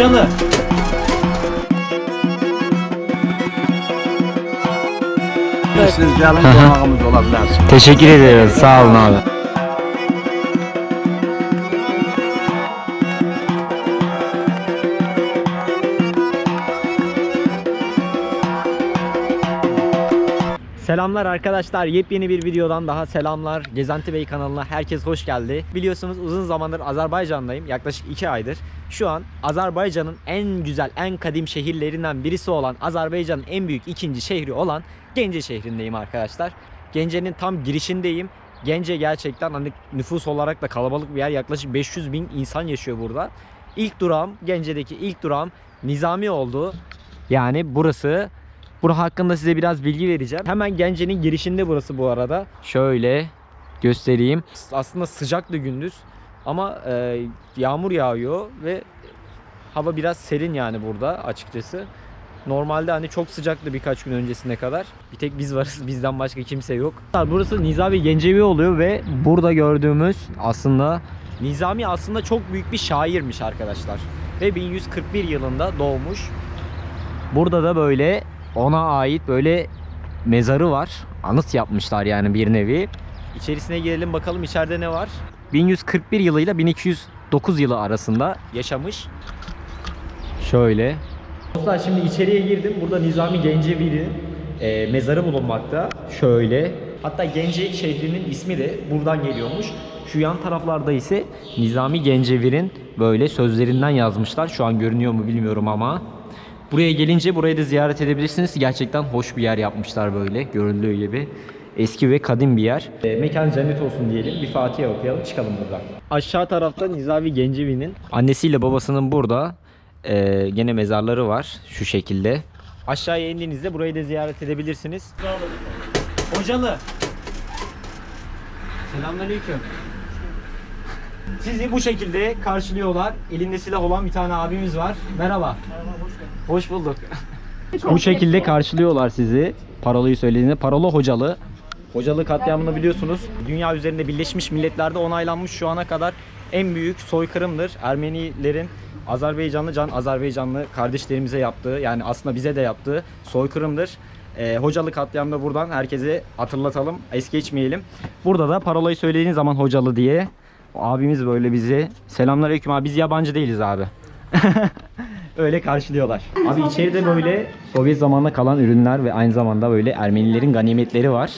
Hocalı. Siz gelin konağımız olabilirsiniz. Teşekkür ederiz. Sağ olun abi. Selamlar arkadaşlar. Yepyeni bir videodan daha selamlar. Gezenti Bey kanalına herkes hoş geldi. Biliyorsunuz uzun zamandır Azerbaycan'dayım. Yaklaşık 2 aydır. Şu an Azerbaycan'ın en güzel, en kadim şehirlerinden birisi olan Azerbaycan'ın en büyük ikinci şehri olan Gence şehrindeyim arkadaşlar. Gence'nin tam girişindeyim. Gence gerçekten hani nüfus olarak da kalabalık bir yer. Yaklaşık 500 bin insan yaşıyor burada. İlk durağım, Gence'deki ilk durağım Nizami oldu. Yani burası Bura hakkında size biraz bilgi vereceğim. Hemen Gence'nin girişinde burası bu arada. Şöyle göstereyim. Aslında sıcaktı gündüz ama e, yağmur yağıyor ve hava biraz serin yani burada açıkçası. Normalde hani çok sıcaktı birkaç gün öncesine kadar. Bir tek biz varız. Bizden başka kimse yok. Burası Nizami Gencevi oluyor ve burada gördüğümüz aslında Nizami aslında çok büyük bir şairmiş arkadaşlar. Ve 1141 yılında doğmuş. Burada da böyle ona ait böyle mezarı var. Anıt yapmışlar yani bir nevi. İçerisine girelim bakalım içeride ne var. 1141 yılıyla 1209 yılı arasında yaşamış. Şöyle. Dostlar şimdi içeriye girdim. Burada Nizami Gencevi'nin e, mezarı bulunmakta. Şöyle. Hatta Gence şehrinin ismi de buradan geliyormuş. Şu yan taraflarda ise Nizami Gencevir'in böyle sözlerinden yazmışlar. Şu an görünüyor mu bilmiyorum ama. Buraya gelince burayı da ziyaret edebilirsiniz. Gerçekten hoş bir yer yapmışlar böyle görüldüğü gibi. Eski ve kadim bir yer. E, mekan cennet olsun diyelim. Bir Fatiha okuyalım çıkalım buradan. Aşağı tarafta Nizami Gencevi'nin annesiyle babasının burada e, gene mezarları var şu şekilde. Aşağıya indiğinizde burayı da ziyaret edebilirsiniz. Hocalı. Selamünaleyküm. Sizi bu şekilde karşılıyorlar. Elinde silah olan bir tane abimiz var. Merhaba. hoş bulduk. bu şekilde karşılıyorlar sizi. Parolayı söylediğinde. Parola hocalı. Hocalı katliamını biliyorsunuz. Dünya üzerinde Birleşmiş Milletler'de onaylanmış şu ana kadar en büyük soykırımdır. Ermenilerin Azerbaycanlı can Azerbaycanlı kardeşlerimize yaptığı yani aslında bize de yaptığı soykırımdır. Ee, hocalı katliamda buradan herkese hatırlatalım. Es geçmeyelim. Burada da parolayı söylediğin zaman hocalı diye abimiz böyle bizi selamünaleyküm abi biz yabancı değiliz abi. Öyle karşılıyorlar. Abi içeride böyle Sovyet zamanında kalan ürünler ve aynı zamanda böyle Ermenilerin ganimetleri var.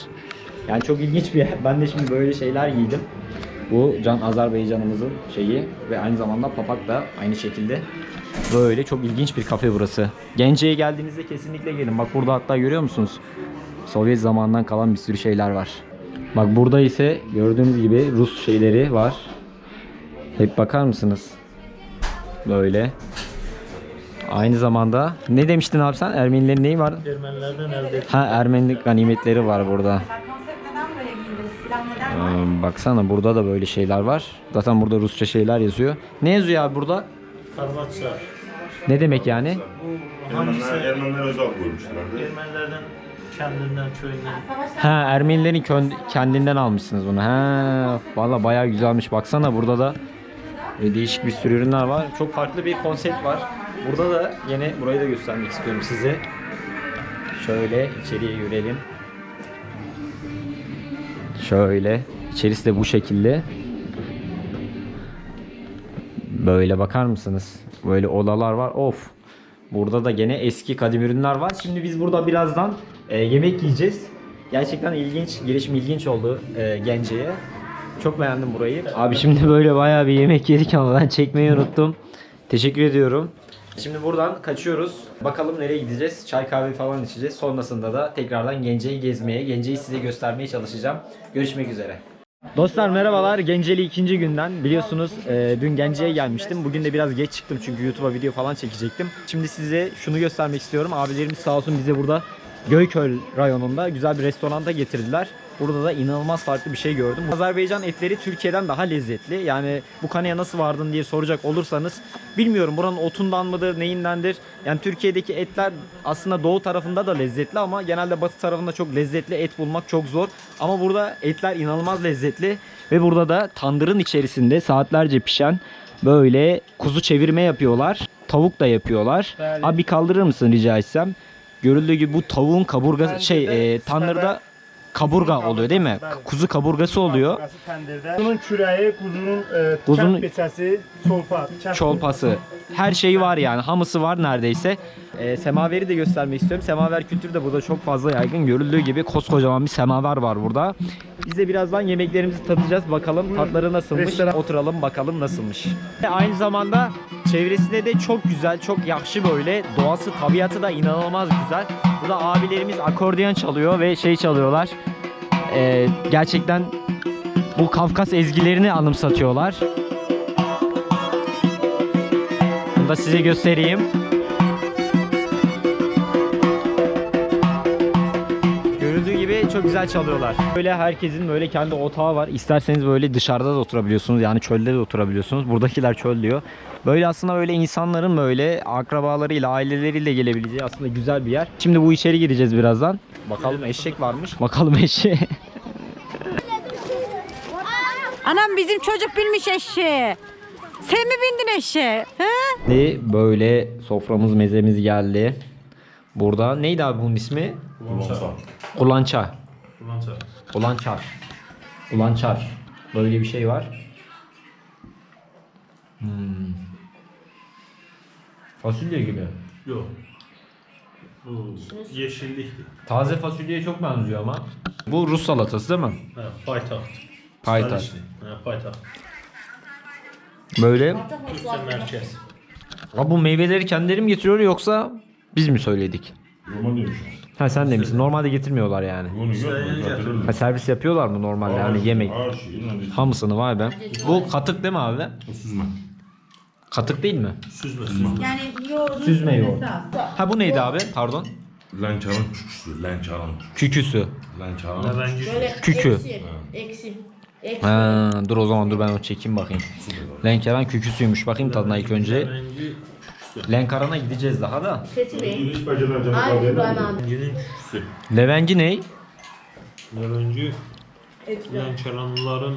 Yani çok ilginç bir yer. Ben de şimdi böyle şeyler giydim. Bu Can Azerbaycan'ımızın şeyi ve aynı zamanda Papak da aynı şekilde. Böyle çok ilginç bir kafe burası. Gence'ye geldiğinizde kesinlikle gelin. Bak burada hatta görüyor musunuz? Sovyet zamanından kalan bir sürü şeyler var. Bak burada ise gördüğünüz gibi Rus şeyleri var. Hep bakar mısınız? Böyle. Aynı zamanda ne demiştin abi sen? Ermenilerin neyi var? Ermenilerden elde. Ha Ermenilik ganimetleri var burada. Ee, baksana burada da böyle şeyler var. Zaten burada Rusça şeyler yazıyor. Ne yazıyor abi burada? Karvatça. Ne demek yani? Bu hangisi Ermeniler, özel koymuşlardı. Ermenilerden kendinden, köyünden. Ha Ermenilerin kön- kendinden almışsınız bunu. Ha valla bayağı güzelmiş. Baksana burada da e, değişik bir sürü ürünler var. Çok farklı bir konsept var. Burada da yine burayı da göstermek istiyorum size. Şöyle içeriye yürüyelim. Şöyle. İçerisi de bu şekilde. Böyle bakar mısınız? Böyle odalar var. Of. Burada da gene eski kadim ürünler var. Şimdi biz burada birazdan e, yemek yiyeceğiz. Gerçekten ilginç, girişim ilginç oldu e, Gence'ye. Çok beğendim burayı. Abi şimdi böyle bayağı bir yemek yedik ama ben çekmeyi unuttum. Teşekkür ediyorum. Şimdi buradan kaçıyoruz. Bakalım nereye gideceğiz. Çay kahve falan içeceğiz. Sonrasında da tekrardan Gence'yi gezmeye, Gence'yi size göstermeye çalışacağım. Görüşmek üzere. Dostlar merhabalar. Genceli ikinci günden. Biliyorsunuz e, dün Gence'ye gelmiştim. Bugün de biraz geç çıktım çünkü YouTube'a video falan çekecektim. Şimdi size şunu göstermek istiyorum. Abilerimiz sağ olsun bize burada Göyköl rayonunda güzel bir restoranda getirdiler. Burada da inanılmaz farklı bir şey gördüm. Azerbaycan etleri Türkiye'den daha lezzetli. Yani bu kanıya nasıl vardın diye soracak olursanız bilmiyorum buranın otundan mıdır, neyindendir. Yani Türkiye'deki etler aslında doğu tarafında da lezzetli ama genelde batı tarafında çok lezzetli et bulmak çok zor. Ama burada etler inanılmaz lezzetli ve burada da tandırın içerisinde saatlerce pişen böyle kuzu çevirme yapıyorlar. tavuk da yapıyorlar. Abi kaldırır mısın rica etsem? Görüldüğü gibi bu tavuğun kaburgası şey e, tandırda kaburga oluyor değil mi? Kuzu kaburgası oluyor. Bunun kürəyi, quzunun e, peçəsi, çolpa. Çolpası. Her şeyi var yani. Hamısı var neredeyse. E, semaveri de göstermek istiyorum. Semaver kültürü de burada çok fazla yaygın. Görüldüğü gibi koskocaman bir semaver var burada. Biz de birazdan yemeklerimizi tadacağız. Bakalım tatları nasılmış. Restoran. Oturalım bakalım nasılmış. Ve Aynı zamanda çevresinde de çok güzel, çok yakşı böyle. Doğası, tabiatı da inanılmaz güzel. Burada abilerimiz akordeon çalıyor ve şey çalıyorlar. E, gerçekten bu Kafkas ezgilerini anımsatıyorlar. Bunu da size göstereyim. Çok güzel çalıyorlar. Böyle herkesin böyle kendi otağı var. İsterseniz böyle dışarıda da oturabiliyorsunuz. Yani çölde de oturabiliyorsunuz. Buradakiler çöl diyor. Böyle aslında böyle insanların böyle akrabalarıyla, aileleriyle gelebileceği aslında güzel bir yer. Şimdi bu içeri gireceğiz birazdan. Bakalım eşek varmış. Bakalım eşeğe. Anam bizim çocuk bilmiş eşeğe. Sen mi bindin eşeğe? He? Şimdi böyle soframız mezemiz geldi. Burada neydi abi bunun ismi? Kulança. Ulançar. Ulançar. Böyle bir şey var. Hmm. Fasulye gibi. Yok. Bu yeşillikti. Taze fasulyeye çok benziyor ama. Bu Rus salatası değil mi? Ha. Staliçli. Ha, paytaxt. Böyle. Türkçe mərkəz. Abi bu meyveleri kendileri mi getiriyor yoksa biz mi söyledik? Roman demiş. Ha sen demişsin. Normalde getirmiyorlar yani. Ha, servis yapıyorlar mı normalde yani yemek? Her şeyin hani Hamısını vay be. Bu katık değil mi abi? süzme. Katık değil mi? Süzmə, süzmə. Yani yoğurdu. Süzme yoğurt. Ha bu neydi abi? Pardon. Lençarın. Küküsü. Lençarın. Ləvəngi Böyle Kükü. eksi. Eksi. Eksi. Ha, dur o zaman dur ben o çekeyim bakayım. Lenkaran küküsüymüş. Bakayım tadına ilk önce. Lenkaran'a gideceğiz daha da. Sesi Ay kadar İbrahim değil. abi. Ləvənginin küçüsü. Levengi ne? Ləvəngi Eksi. Lənkəranlıların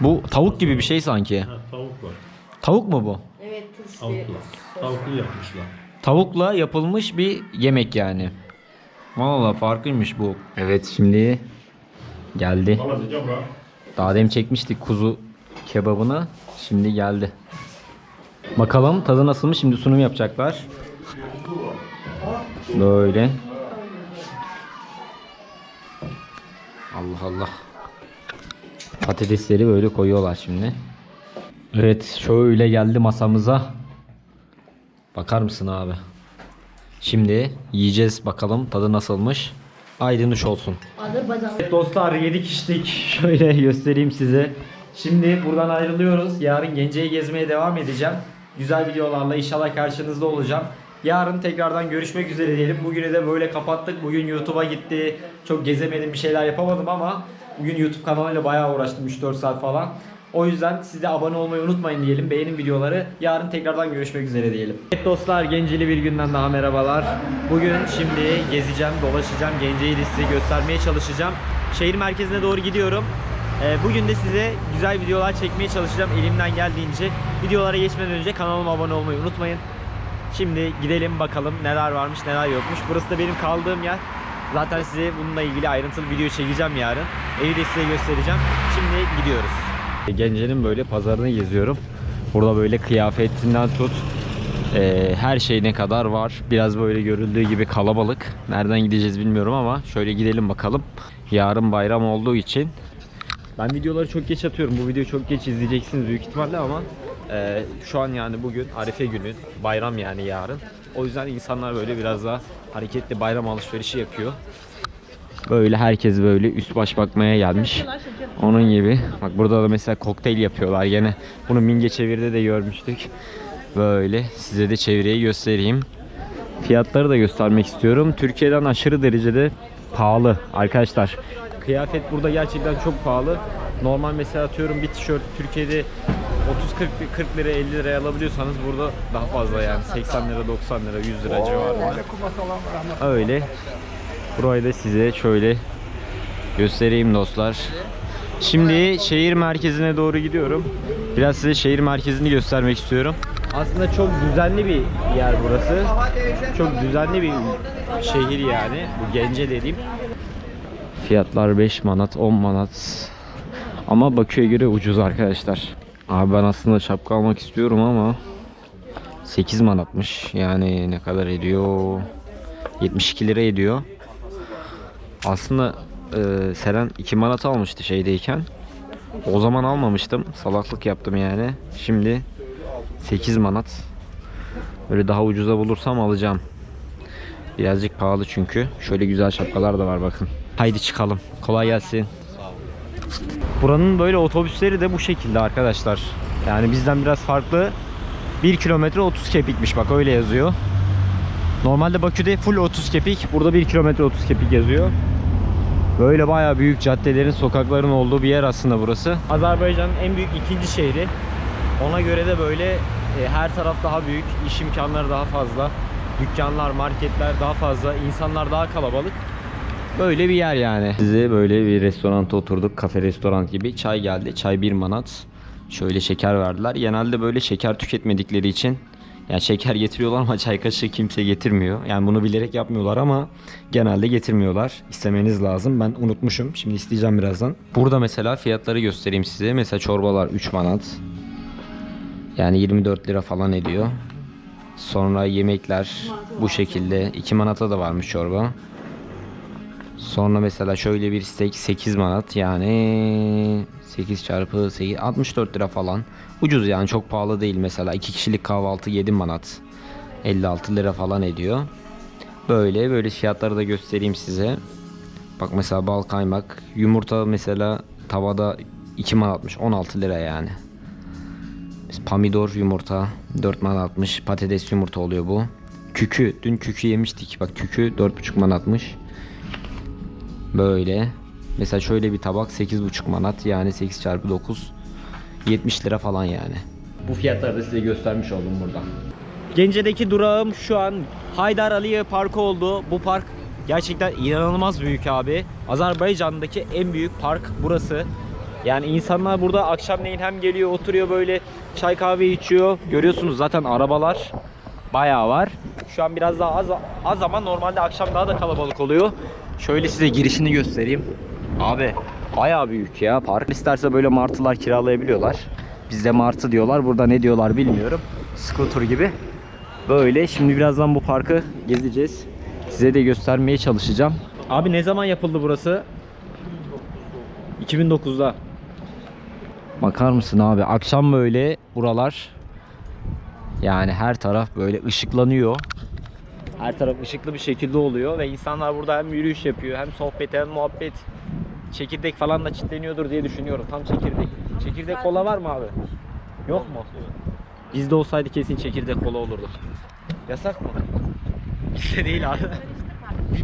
Bu tavuk gibi bir şey sanki. ha, tavuk var. Tavuk mu bu? Evet turşu. Tavukla. Tavuklu yapmışlar. Tavukla yapılmış bir yemek yani. Valla farklıymış bu. Evet şimdi geldi. Valla. Daha demin çekmiştik kuzu kebabını. Şimdi geldi. Bakalım tadı nasılmış. Şimdi sunum yapacaklar. Böyle. Allah Allah. Patatesleri böyle koyuyorlar şimdi. Evet şöyle geldi masamıza. Bakar mısın abi? Şimdi yiyeceğiz bakalım tadı nasılmış. Aydınış olsun. Evet dostlar yedik içtik. Şöyle göstereyim size. Şimdi buradan ayrılıyoruz. Yarın Gence'yi gezmeye devam edeceğim. Güzel videolarla inşallah karşınızda olacağım. Yarın tekrardan görüşmek üzere diyelim. Bugünü de böyle kapattık. Bugün YouTube'a gitti. Çok gezemedim bir şeyler yapamadım ama bugün YouTube kanalıyla bayağı uğraştım 3-4 saat falan. O yüzden siz de abone olmayı unutmayın diyelim. Beğenin videoları. Yarın tekrardan görüşmek üzere diyelim. Evet dostlar Genceli bir günden daha merhabalar. Bugün şimdi gezeceğim, dolaşacağım. Gence'yi size göstermeye çalışacağım. Şehir merkezine doğru gidiyorum. Ee, Bugün de size güzel videolar çekmeye çalışacağım elimden geldiğince. Videolara geçmeden önce kanalıma abone olmayı unutmayın. Şimdi gidelim bakalım neler varmış neler yokmuş. Burası da benim kaldığım yer. Zaten size bununla ilgili ayrıntılı video çekeceğim yarın. Evi de size göstereceğim. Şimdi gidiyoruz. Gence'nin böyle pazarını geziyorum. Burada böyle kıyafetinden tut e, her şeyine kadar var. Biraz böyle görüldüğü gibi kalabalık. Nereden gideceğiz bilmiyorum ama şöyle gidelim bakalım. Yarın bayram olduğu için ben videoları çok geç atıyorum. Bu videoyu çok geç izleyeceksiniz büyük ihtimalle ama e, şu an yani bugün Arife günü, bayram yani yarın. O yüzden insanlar böyle biraz daha hareketli bayram alışverişi yapıyor. Böyle herkes böyle üst baş bakmaya gelmiş. Onun gibi. Bak burada da mesela kokteyl yapıyorlar gene. Bunu Minge Çeviri'de de görmüştük. Böyle size de çevreyi göstereyim. Fiyatları da göstermek istiyorum. Türkiye'den aşırı derecede pahalı arkadaşlar. Kıyafet burada gerçekten çok pahalı. Normal mesela atıyorum bir tişört Türkiye'de 30-40 40 lira 50 liraya alabiliyorsanız burada daha fazla yani 80 lira 90 lira 100 lira civarında. Öyle. Burayı da size şöyle göstereyim dostlar. Şimdi şehir merkezine doğru gidiyorum. Biraz size şehir merkezini göstermek istiyorum. Aslında çok düzenli bir yer burası. Çok düzenli bir şehir yani. Bu Gence dediğim. Fiyatlar 5 manat, 10 manat. Ama Bakü'ye göre ucuz arkadaşlar. Abi ben aslında şapka almak istiyorum ama 8 manatmış. Yani ne kadar ediyor? 72 lira ediyor. Aslında e, Seren 2 manat almıştı şeydeyken. O zaman almamıştım. Salaklık yaptım yani. Şimdi 8 manat. Böyle daha ucuza bulursam alacağım. Birazcık pahalı çünkü. Şöyle güzel şapkalar da var bakın. Haydi çıkalım. Kolay gelsin. Buranın böyle otobüsleri de bu şekilde arkadaşlar. Yani bizden biraz farklı. 1 kilometre 30 kepikmiş bak öyle yazıyor. Normalde Bakü'de full 30 kepik. Burada 1 kilometre 30 kepik yazıyor. Böyle bayağı büyük caddelerin, sokakların olduğu bir yer aslında burası. Azerbaycan'ın en büyük ikinci şehri. Ona göre de böyle e, her taraf daha büyük, iş imkanları daha fazla. Dükkanlar, marketler daha fazla, insanlar daha kalabalık. Böyle bir yer yani. Size böyle bir restoranta oturduk. Kafe restoran gibi. Çay geldi. Çay bir manat. Şöyle şeker verdiler. Genelde böyle şeker tüketmedikleri için yani şeker getiriyorlar ama çay kaşığı kimse getirmiyor. Yani bunu bilerek yapmıyorlar ama genelde getirmiyorlar. İstemeniz lazım. Ben unutmuşum. Şimdi isteyeceğim birazdan. Burada mesela fiyatları göstereyim size. Mesela çorbalar 3 manat. Yani 24 lira falan ediyor. Sonra yemekler bu şekilde. 2 manata da varmış çorba. Sonra mesela şöyle bir steak 8 manat yani 8 çarpı 8 64 lira falan. Ucuz yani çok pahalı değil mesela 2 kişilik kahvaltı 7 manat. 56 lira falan ediyor. Böyle böyle fiyatları da göstereyim size. Bak mesela bal kaymak, yumurta mesela tavada 2 manatmış 16 lira yani. Pamidor yumurta 4 manatmış. Patates yumurta oluyor bu. Kükü. Dün kükü yemiştik. Bak kükü 4,5 manatmış. Böyle. Mesela şöyle bir tabak 8,5 manat. Yani 8 çarpı 9. 70 lira falan yani. Bu fiyatları da size göstermiş oldum burada. Gence'deki durağım şu an Haydar Aliye Parkı oldu. Bu park gerçekten inanılmaz büyük abi. Azerbaycan'daki en büyük park burası. Yani insanlar burada akşamleyin hem geliyor oturuyor böyle çay kahve içiyor. Görüyorsunuz zaten arabalar bayağı var. Şu an biraz daha az, az ama normalde akşam daha da kalabalık oluyor. Şöyle size girişini göstereyim. Abi bayağı büyük ya park. İsterse böyle martılar kiralayabiliyorlar. Bizde martı diyorlar. Burada ne diyorlar bilmiyorum. Scooter gibi. Böyle şimdi birazdan bu parkı gezeceğiz. Size de göstermeye çalışacağım. Abi ne zaman yapıldı burası? 2009'da. Bakar mısın abi? Akşam böyle buralar yani her taraf böyle ışıklanıyor. Her taraf ışıklı bir şekilde oluyor ve insanlar burada hem yürüyüş yapıyor hem sohbet hem muhabbet. Çekirdek falan da çitleniyordur diye düşünüyorum. Tam çekirdek. Çekirdek kola var mı abi? Yok mu? Bizde olsaydı kesin çekirdek kola olurdu. Yasak mı? Bizde değil abi.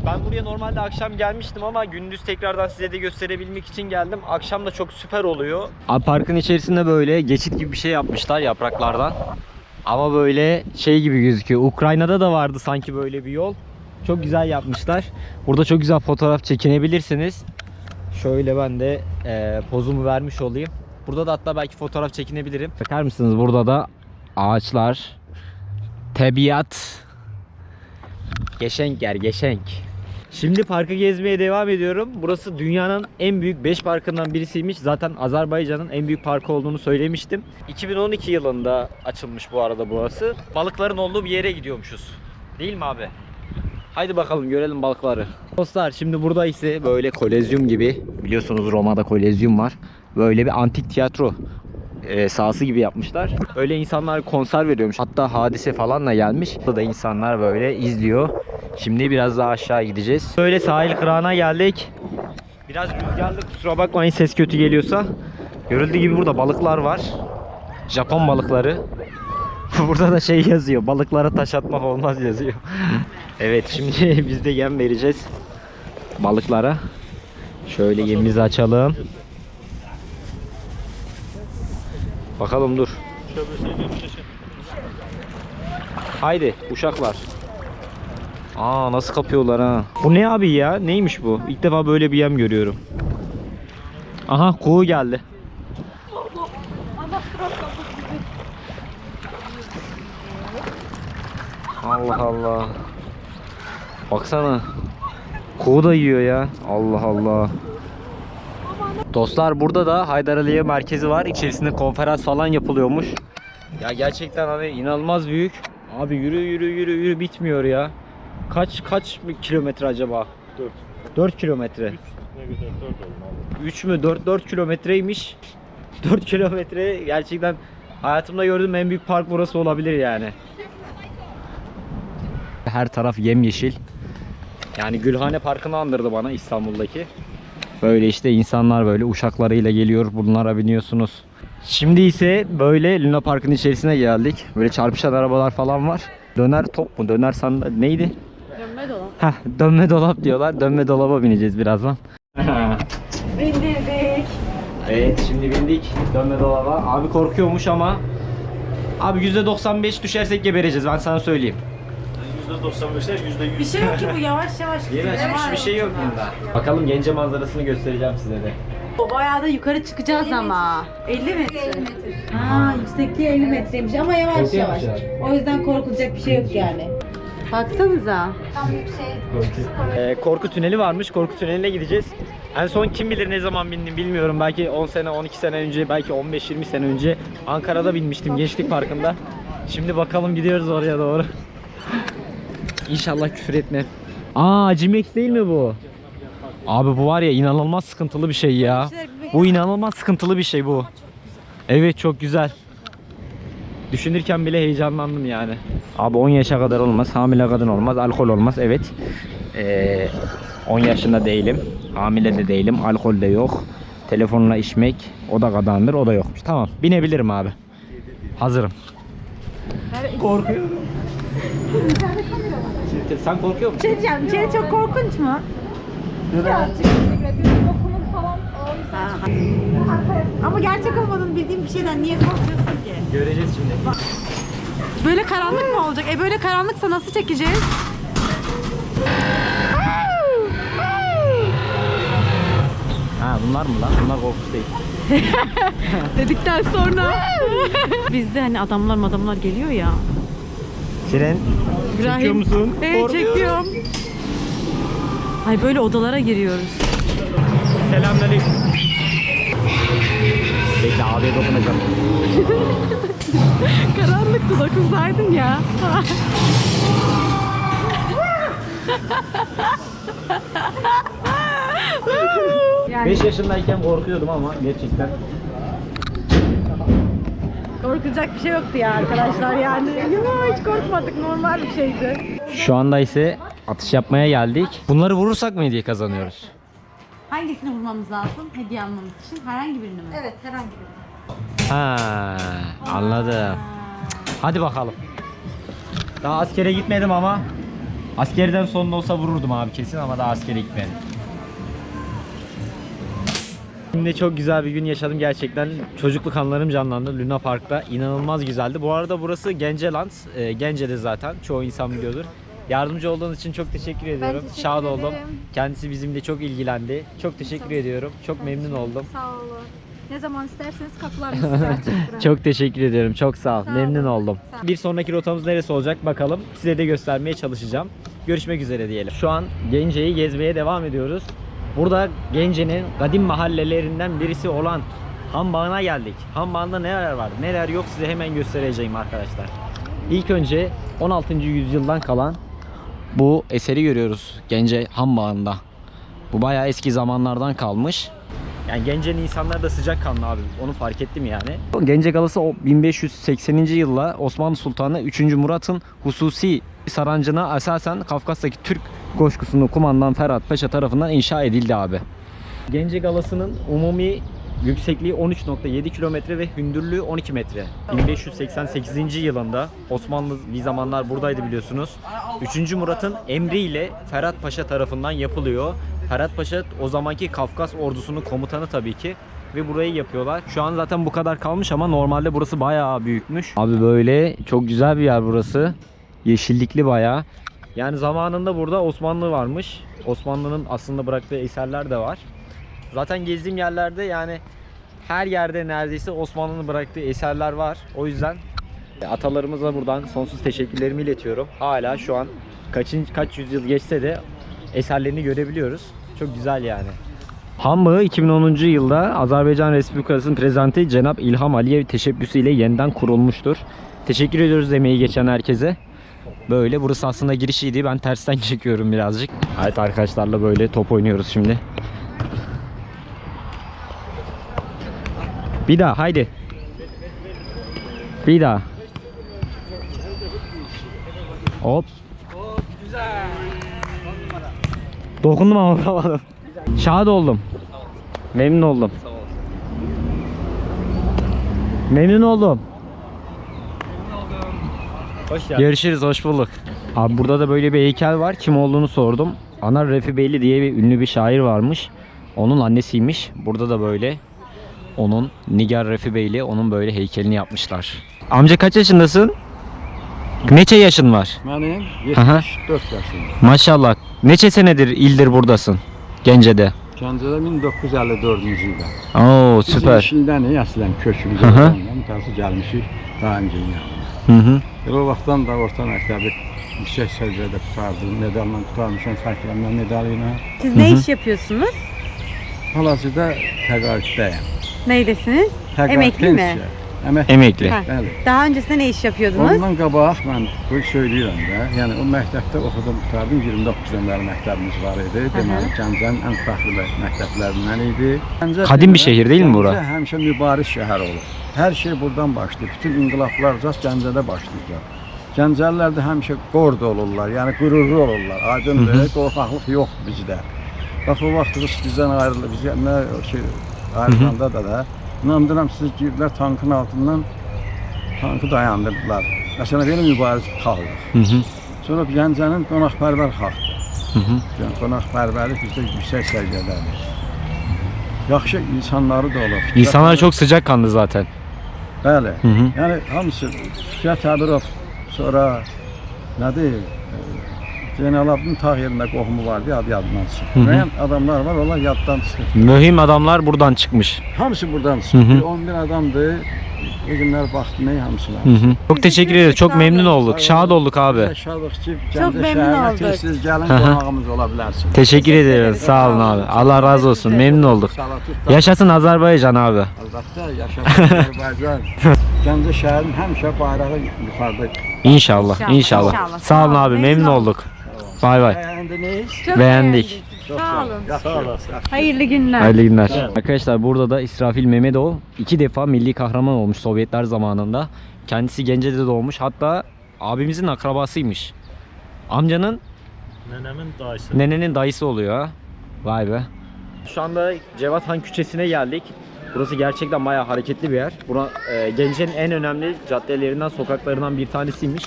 Ben buraya normalde akşam gelmiştim ama gündüz tekrardan size de gösterebilmek için geldim. Akşam da çok süper oluyor. Abi parkın içerisinde böyle geçit gibi bir şey yapmışlar yapraklardan. Ama böyle şey gibi gözüküyor. Ukrayna'da da vardı sanki böyle bir yol. Çok güzel yapmışlar. Burada çok güzel fotoğraf çekinebilirsiniz. Şöyle ben de e, pozumu vermiş olayım. Burada da hatta belki fotoğraf çekinebilirim. Bakar mısınız burada da ağaçlar, tabiat, Geçenk yer, geçenk. Şimdi parkı gezmeye devam ediyorum. Burası dünyanın en büyük 5 parkından birisiymiş. Zaten Azerbaycan'ın en büyük parkı olduğunu söylemiştim. 2012 yılında açılmış bu arada burası. Balıkların olduğu bir yere gidiyormuşuz. Değil mi abi? Haydi bakalım görelim balıkları. Dostlar şimdi burada ise böyle kolezyum gibi biliyorsunuz Roma'da kolezyum var. Böyle bir antik tiyatro e, sahası gibi yapmışlar. Öyle insanlar konser veriyormuş. Hatta hadise falanla gelmiş. Burada da insanlar böyle izliyor. Şimdi biraz daha aşağı gideceğiz. Böyle sahil kırağına geldik. Biraz rüzgarlı kusura bakmayın ses kötü geliyorsa. Görüldüğü gibi burada balıklar var. Japon balıkları. Burada da şey yazıyor. Balıklara taş atmak olmaz yazıyor. evet şimdi biz de yem vereceğiz balıklara. Şöyle yemimizi açalım. Bakalım dur. Haydi uşaklar. Aa nasıl kapıyorlar ha. Bu ne abi ya? Neymiş bu? İlk defa böyle bir yem görüyorum. Aha kuğu geldi. Allah Allah. Baksana. Kuğu da yiyor ya. Allah Allah. Dostlar burada da Haydar Aliye merkezi var. İçerisinde konferans falan yapılıyormuş. Ya gerçekten hani inanılmaz büyük. Abi yürü yürü yürü yürü bitmiyor ya. Kaç kaç kilometre acaba? 4. 4 kilometre. Ne güzel dört olmalı. 3 mü 4 4 kilometreymiş. 4 kilometre gerçekten hayatımda gördüğüm en büyük park burası olabilir yani. Her taraf yemyeşil. Yani Gülhane Parkı'nı andırdı bana İstanbul'daki. Böyle işte insanlar böyle uşaklarıyla geliyor bunlara biniyorsunuz. Şimdi ise böyle Luna Park'ın içerisine geldik. Böyle çarpışan arabalar falan var. Döner top mu? Döner sandal neydi? Dönme dolap. Heh, dönme dolap diyorlar. Dönme dolaba bineceğiz birazdan. Bindirdik. Evet şimdi bindik dönme dolaba. Abi korkuyormuş ama Abi %95 düşersek gebereceğiz ben sana söyleyeyim. %95'ler %100. Bir şey yok ki bu yavaş yavaş gidiyor. Hiçbir bir şey yok bunda. Bakalım gence manzarasını göstereceğim size de. Bayağı da yukarı çıkacağız ama. 50 metre. Ha, yüksekliği 50 metreymiş ama yavaş Korkuyor yavaş. musun? O yüzden korkulacak bir şey yok yani. Baksanıza. Ee, korku tüneli varmış. Korku tüneline gideceğiz. En son kim bilir ne zaman bindim bilmiyorum. Belki 10 sene, 12 sene önce, belki 15-20 sene önce Ankara'da binmiştim Gençlik Parkı'nda. Şimdi bakalım gidiyoruz oraya doğru. İnşallah küfür etme. Aa Cimex değil mi bu? Abi bu var ya inanılmaz sıkıntılı bir şey ya. Bu inanılmaz sıkıntılı bir şey bu. Evet çok güzel. Düşünürken bile heyecanlandım yani. Abi 10 yaşa kadar olmaz, hamile kadın olmaz, alkol olmaz. Evet. Ee, 10 yaşında değilim, hamile de değilim, alkol de yok. Telefonla içmek, o da kadandır, o da yokmuş. Tamam, binebilirim abi. Hazırım. Korkuyorum. Sen korkuyor musun? Bir şey diyeceğim. İçeri çok korkunç mu? Ha. Ama gerçek olmadığını bildiğim bir şeyden niye korkuyorsun ki? Göreceğiz şimdi. Böyle karanlık mı olacak? E böyle karanlıksa nasıl çekeceğiz? Ha bunlar mı lan? Bunlar korkunç değil. Dedikten sonra. Bizde hani adamlar adamlar geliyor ya. Siren İbrahim. çekiyor musun? Evet Korkuyorum. çekiyorum. Ay böyle odalara giriyoruz. Selamünaleyküm. Bekle abiye dokunacağım. Karanlıktı dokunsaydın ya. yani 5 yaşındayken korkuyordum ama gerçekten. Korkacak bir şey yoktu ya arkadaşlar yani. Yok hiç korkmadık normal bir şeydi. Şu anda ise atış yapmaya geldik. Bunları vurursak mı hediye kazanıyoruz? Hangisini vurmamız lazım hediye almamız için? Herhangi birini mi? Evet herhangi birini. Ha, anladım. Hadi bakalım. Daha askere gitmedim ama askerden sonra olsa vururdum abi kesin ama daha askere gitmedim. Şimdi çok güzel bir gün yaşadım gerçekten. Çocukluk anlarım canlandı Luna Park'ta. İnanılmaz güzeldi. Bu arada burası Genceland. E, Gence'de zaten. Çoğu insan biliyordur. Yardımcı olduğunuz için çok teşekkür ediyorum. teşekkür Şad oldum. ederim. Kendisi bizimle çok ilgilendi. Çok teşekkür ediyorum. Çok memnun oldum. Sağ olun. Ne zaman isterseniz kapılarımız size açık bırakın. Çok teşekkür ediyorum. Çok sağ ol. Sağ Memnun olun. oldum. Sağ ol. Bir sonraki rotamız neresi olacak bakalım. Size de göstermeye çalışacağım. Görüşmek üzere diyelim. Şu an Gence'yi gezmeye devam ediyoruz. Burada Gence'nin kadim mahallelerinden birisi olan Hanbağı'na geldik. Hanbağı'nda neler var, neler yok size hemen göstereceğim arkadaşlar. İlk önce 16. yüzyıldan kalan bu eseri görüyoruz Gence Hanbağı'nda. Bu bayağı eski zamanlardan kalmış. Yani Gence'nin insanları da sıcakkanlı abi. Onu fark ettim yani. Gence Galası o 1580. yılla Osmanlı Sultanı 3. Murat'ın hususi sarancına esasen Kafkas'taki Türk coşkusunu kumandan Ferhat Paşa tarafından inşa edildi abi. Gence Galası'nın umumi yüksekliği 13.7 kilometre ve hündürlüğü 12 metre. 1588. yılında Osmanlı bir zamanlar buradaydı biliyorsunuz. 3. Murat'ın emriyle Ferhat Paşa tarafından yapılıyor. Ferhat Paşa o zamanki Kafkas ordusunun komutanı tabii ki ve burayı yapıyorlar. Şu an zaten bu kadar kalmış ama normalde burası bayağı büyükmüş. Abi böyle çok güzel bir yer burası. Yeşillikli bayağı. Yani zamanında burada Osmanlı varmış. Osmanlı'nın aslında bıraktığı eserler de var. Zaten gezdiğim yerlerde yani her yerde neredeyse Osmanlı'nın bıraktığı eserler var. O yüzden Atalarımıza buradan sonsuz teşekkürlerimi iletiyorum. Hala şu an kaçın kaç yüzyıl geçse de eserlerini görebiliyoruz. Çok güzel yani. Hambağı 2010. yılda Azerbaycan Respublikası'nın prezidenti Cenap İlham Aliyev teşebbüsüyle yeniden kurulmuştur. Teşekkür ediyoruz emeği geçen herkese. Böyle burası aslında girişiydi. Ben tersten çekiyorum birazcık. Evet arkadaşlarla böyle top oynuyoruz şimdi. Bir daha haydi. Bir daha. Hop. Dokundum ama vuramadım. Şahit oldum. Memnun oldum. Memnun oldum. Hoş geldin. Görüşürüz, hoş bulduk. Abi burada da böyle bir heykel var. Kim olduğunu sordum. Anar Refi Beyli diye bir ünlü bir şair varmış. Onun annesiymiş. Burada da böyle onun Nigar Refi Beyli onun böyle heykelini yapmışlar. Amca kaç yaşındasın? Neçe yaşın var? Benim Aha. 74 yaşım. Maşallah. Neçe senedir ildir buradasın? Gence'de. Gəncədə 1954-cü ildə. Oo süper. Şildənik əslən kökümüz Hı hı. oradan. Təzə gəlmişik Daimcinin yanına. Hı hı. Vaxtdan da orta məktəbi yüksək səviyyədə qutardım. Medalla qutarmışam, fərqlənmə medalı ilə. Siz ne iş yapıyorsunuz? Hal-hazırda təqaüddəyəm. Neydesiniz? Təqaüd Emekli mi? pensiya. Əmək. Emekli. Ha. Bəli. Daha öncesinde ne iş yapıyordunuz? Ondan qabaq mən bu söyləyirəm də. Yəni o məktəbdə oxudum, qutardım. 29 nömrəli məktəbimiz var idi. Deməli Gəncənin ən fəxri məktəblərindən idi. Gəncə Kadim bir deməli, şehir değil mi bura? Gəncə həmişə mübariz şəhər olur. Hər şey buradan başlayır. Bütün inqilablar zət Gəncədə başlayır. Gəncəlilər də həmişə qord olurlar, yəni qürurlu olurlar. Aydındır, qorxaqlıq yox bizdə. Bax o vaxt Rus bizdən ayrıldı, bizə nə şey ayrılanda da da inandıram siz girdilər tankın altından tankı dayandırdılar. Məsələn belə mübariz xalq. Hı hı. Sonra Gəncənin qonaqpərvər xalqdır. Yəni qonaqpərvərlik bizdə yüksək səviyyədədir. Yaxşı insanları da olur. İnsanlar çok sıcakkanlı zaten. Bəli. Hı hı. Yəni hamısı Fikret Təbirov sonra nədir? E, Zeynalabdin Tağ yerində qohumu vardı, adı yadından. Müəyyən adamlar var, onlar yaddan çıxıb. Mühim adamlar buradan çıkmış. Hamısı buradan. Bir 11 adamdır. O ey hamısına. Hı hı. Çok teşekkür ederiz. Çok memnun olduk. Şahit olduk abi. Şadıq ki, Çok memnun olduk. tez-tez gəlin, Hı hı. qonağımız ola bilərsiniz. Teşekkür ederiz. Sağ olun abi. Allah razı olsun. Memnun olduk. Yaşasın Azerbaycan abi. Əlbəttə, yaşasın Azərbaycan. Gəncə şəhərin həmişə bayrağı yuxarıda. İnşallah. İnşallah, İnşallah. inşallah. Sağ olun abi. Memnun olduk. Bay bay. Bəyəndiniz? Çok Beğendik. Çox Sağ olun. Sağ olasın. Hayırlı günler. Hayırlı günler. Arkadaşlar burada da İsrafil Mehmetov iki defa milli kahraman olmuş Sovyetler zamanında. Kendisi Gence'de doğmuş. Hatta abimizin akrabasıymış. Amcanın Nenemin dayısı. nenenin dayısı oluyor ha. Vay be. Şu anda Cevat Han Küçesi'ne geldik. Burası gerçekten bayağı hareketli bir yer. Bura e, Gence'nin en önemli caddelerinden, sokaklarından bir tanesiymiş.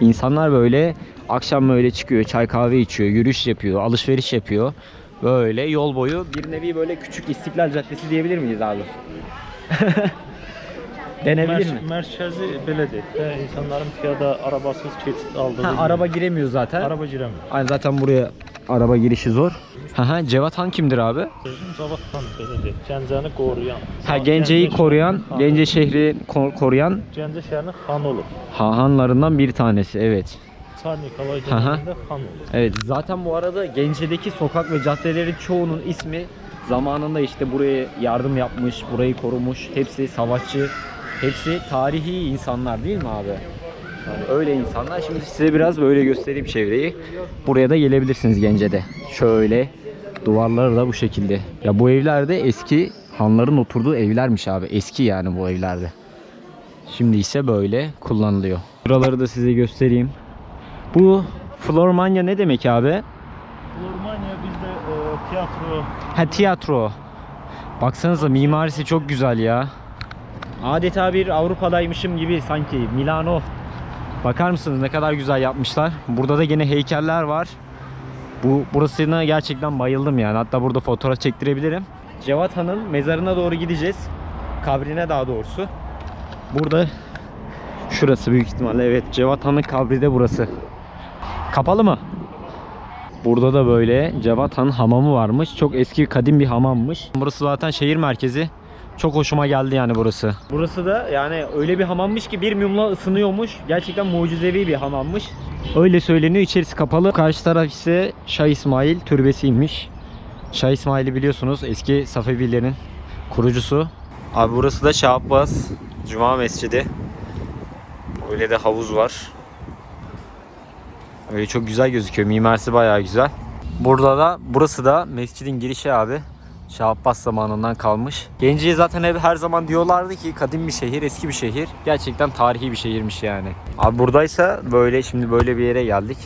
İnsanlar böyle akşam böyle çıkıyor, çay kahve içiyor, yürüyüş yapıyor, alışveriş yapıyor. Böyle yol boyu bir nevi böyle küçük İstiklal Caddesi diyebilir miyiz abi? Denebilir mi? Mər- Mərkəzi belədir. də, insanların piyada arabasız keçid aldığı. Ha, araba giremiyor zaten. araba girəmir. Aynen zaten buraya araba girişi zor. Haha, Cevat Han kimdir abi? Sözüm Cavadxan belədir. Gəncəni qoruyan. Ha, Gence'yi koruyan, Gence şehri ko- koruyan Gəncə şəhərinin xanı olub. hahanlarından bir tanesi evet. Çar Nikolay dövründə xan olub. Evet zaten bu arada Gence'deki sokak ve caddelerin çoğunun ismi zamanında işte buraya yardım yapmış, burayı korumuş. Hepsi savaşçı, hepsi tarihi insanlar değil mi abi? Yani öyle insanlar. Şimdi size biraz böyle göstereyim çevreyi. Buraya da gelebilirsiniz Gence'de. Şöyle duvarları da bu şekilde. Ya bu evlerde eski hanların oturduğu evlermiş abi. Eski yani bu evlerde. Şimdi ise böyle kullanılıyor. Buraları da size göstereyim. Bu Flormanya ne demek abi? Flormaniya bizdə e, tiyatro, Ha tiyatro. Baksanıza mimarisi çok güzel ya. Adeta bir Avrupa'daymışım gibi sanki. Milano. Bakar mısınız ne kadar güzel yapmışlar. Burada da gene heykeller var. Bu burasına gerçekten bayıldım yani. Hatta burada fotoğraf çektirebilirim. Cevat Han'ın mezarına doğru gideceğiz. Kabrine daha doğrusu. Burada şurası büyük ihtimalle evet Cevat Han'ın kabri de burası. Kapalı mı? Burada da böyle Cevat Han hamamı varmış. Çok eski kadim bir hamammış. Burası zaten şehir merkezi. Çok hoşuma geldi yani burası. Burası da yani öyle bir hamammış ki bir mumla ısınıyormuş. Gerçekten mucizevi bir hamammış. Öyle söyleniyor. İçerisi kapalı. Karşı taraf ise Şah İsmail türbesiymiş. Şah İsmail'i biliyorsunuz eski Safevilerin kurucusu. Abi burası da Şah Abbas Cuma Mescidi. Öyle de havuz var. Öyle çok güzel gözüküyor. Mimarisi bayağı güzel. Burada da burası da mescidin girişi abi. Şah Abbas zamanından kalmış. Genci'ye zaten hep her zaman diyorlardı ki kadim bir şehir, eski bir şehir. Gerçekten tarihi bir şehirmiş yani. Abi buradaysa böyle şimdi böyle bir yere geldik.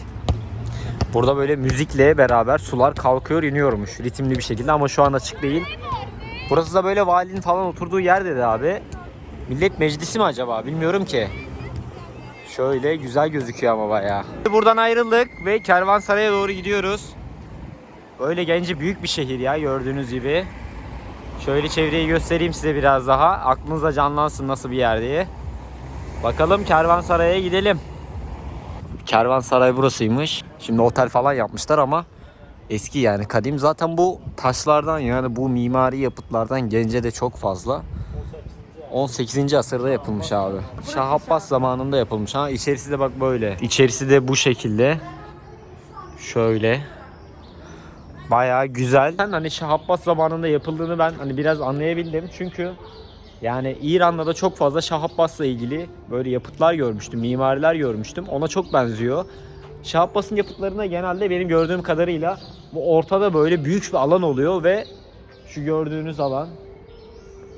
Burada böyle müzikle beraber sular kalkıyor iniyormuş ritimli bir şekilde ama şu an açık değil. Burası da böyle valinin falan oturduğu yer dedi abi. Millet meclisi mi acaba bilmiyorum ki. Şöyle güzel gözüküyor ama bayağı. Buradan ayrıldık ve Kervansaray'a doğru gidiyoruz. Böyle Genci büyük bir şehir ya gördüğünüz gibi. Şöyle çevreyi göstereyim size biraz daha. Aklınıza canlansın nasıl bir yer diye. Bakalım Kervansaray'a gidelim. Kervansaray burasıymış. Şimdi otel falan yapmışlar ama eski yani kadim. Zaten bu taşlardan yani bu mimari yapıtlardan Gence'de çok fazla. 18. asırda yapılmış abi. Şah Abbas zamanında yapılmış. Ha içerisi de bak böyle. İçerisi de bu şekilde. Şöyle. Bayağı güzel. Hani Şah Abbas zamanında yapıldığını ben hani biraz anlayabildim. Çünkü yani İran'da da çok fazla Şah Abbas'la ilgili böyle yapıtlar görmüştüm, mimariler görmüştüm. Ona çok benziyor. Şah Abbas'ın yapıtlarına genelde benim gördüğüm kadarıyla bu ortada böyle büyük bir alan oluyor ve şu gördüğünüz alan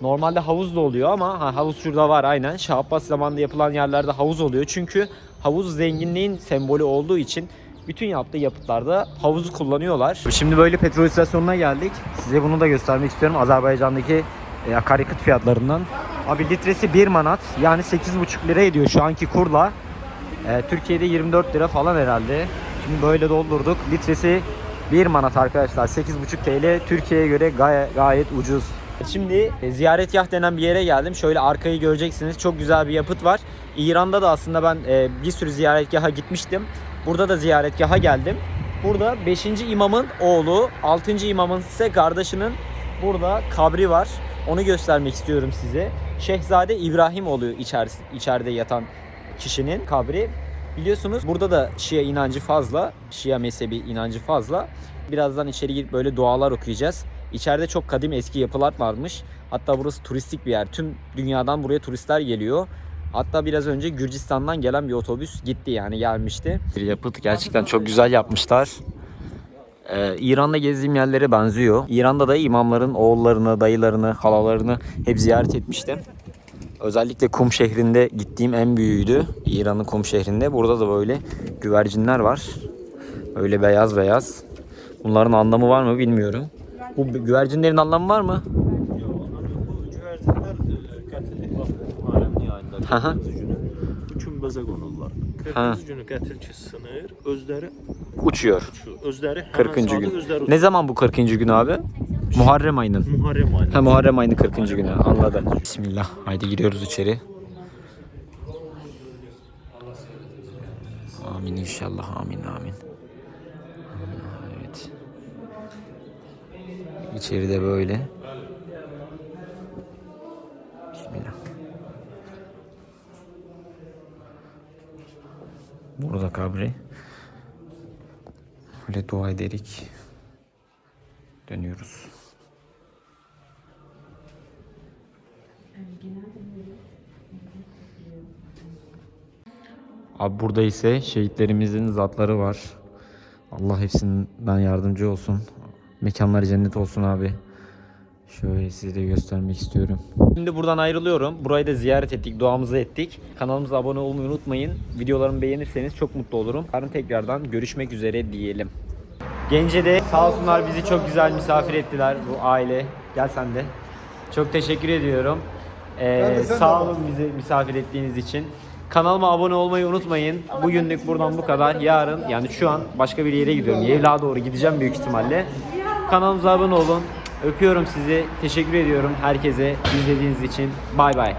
Normalde havuz da oluyor ama ha, havuz şurada var aynen. Şah Abbas zamanında yapılan yerlerde havuz oluyor. Çünkü havuz zenginliğin sembolü olduğu için bütün yaptığı yapıtlarda havuzu kullanıyorlar. Şimdi böyle petrol istasyonuna geldik. Size bunu da göstermek istiyorum. Azerbaycan'daki e, akaryakıt fiyatlarından. Abi litresi 1 manat yani 8,5 lira ediyor şu anki kurla. E, Türkiye'de 24 lira falan herhalde. Şimdi böyle doldurduk. Litresi 1 manat arkadaşlar. 8,5 TL Türkiye'ye göre gay- gayet ucuz. Şimdi e, ziyaretgah denen bir yere geldim. Şöyle arkayı göreceksiniz. Çok güzel bir yapıt var. İran'da da aslında ben e, bir sürü ziyaretgaha gitmiştim. Burada da ziyaretgaha geldim. Burada 5. imamın oğlu, 6. imamın ise kardeşinin burada kabri var. Onu göstermek istiyorum size. Şehzade İbrahim oluyor içerisi, içeride yatan kişinin kabri. Biliyorsunuz burada da Şia inancı fazla. Şia mezhebi inancı fazla. Birazdan içeri girip böyle dualar okuyacağız. İçeride çok kadim eski yapılar varmış. Hatta burası turistik bir yer. Tüm dünyadan buraya turistler geliyor. Hatta biraz önce Gürcistan'dan gelen bir otobüs gitti yani gelmişti. Yapıt gerçekten çok güzel yapmışlar. Ee, İran'da gezdiğim yerlere benziyor. İran'da da imamların oğullarını, dayılarını, halalarını hep ziyaret etmiştim. Özellikle Kum şehrinde gittiğim en büyüğüydü. İran'ın Kum şehrinde. Burada da böyle güvercinler var. Öyle beyaz beyaz. Bunların anlamı var mı bilmiyorum. Bu güvercinlerin anlamı var mı? Bu güvercinlər qətil vaxt 40 günü bu kümbözə qonurlar. 40 günü qətil ki sınır, özləri Uçuyor. uçur. Özləri həmin 40. saatı gün. Özləri Ne zaman bu 40. gün abi? Muharrem ayının. Muharrem ayında. Ha Muharrem ayının 40. günü anladım. Bismillah. Haydi giriyoruz içeri. Amin inşallah. Amin amin. Evet. İçeride böyle. Bismillah. Burada kabri. Böyle dua ederek dönüyoruz. Abi burada ise şehitlerimizin zatları var. Allah hepsinden yardımcı olsun. Mekanları cennet olsun abi. Şöyle size de göstermek istiyorum. Şimdi buradan ayrılıyorum. Burayı da ziyaret ettik, duamızı ettik. Kanalımıza abone olmayı unutmayın. Videolarımı beğenirseniz çok mutlu olurum. Yarın tekrardan görüşmek üzere diyelim. Gence'de sağ olsunlar bizi çok güzel misafir ettiler bu aile. Gel sen de. Çok teşekkür ediyorum. Ee, sağ olun bizi misafir ettiğiniz için. Kanalıma abone olmayı unutmayın. Bugünlük buradan bu kadar. Yarın yani şu an başka bir yere gidiyorum. Yevlağa doğru gideceğim büyük ihtimalle. Kanalımıza abone olun. Öpüyorum sizi. Teşekkür ediyorum herkese izlediğiniz için. Bay bay.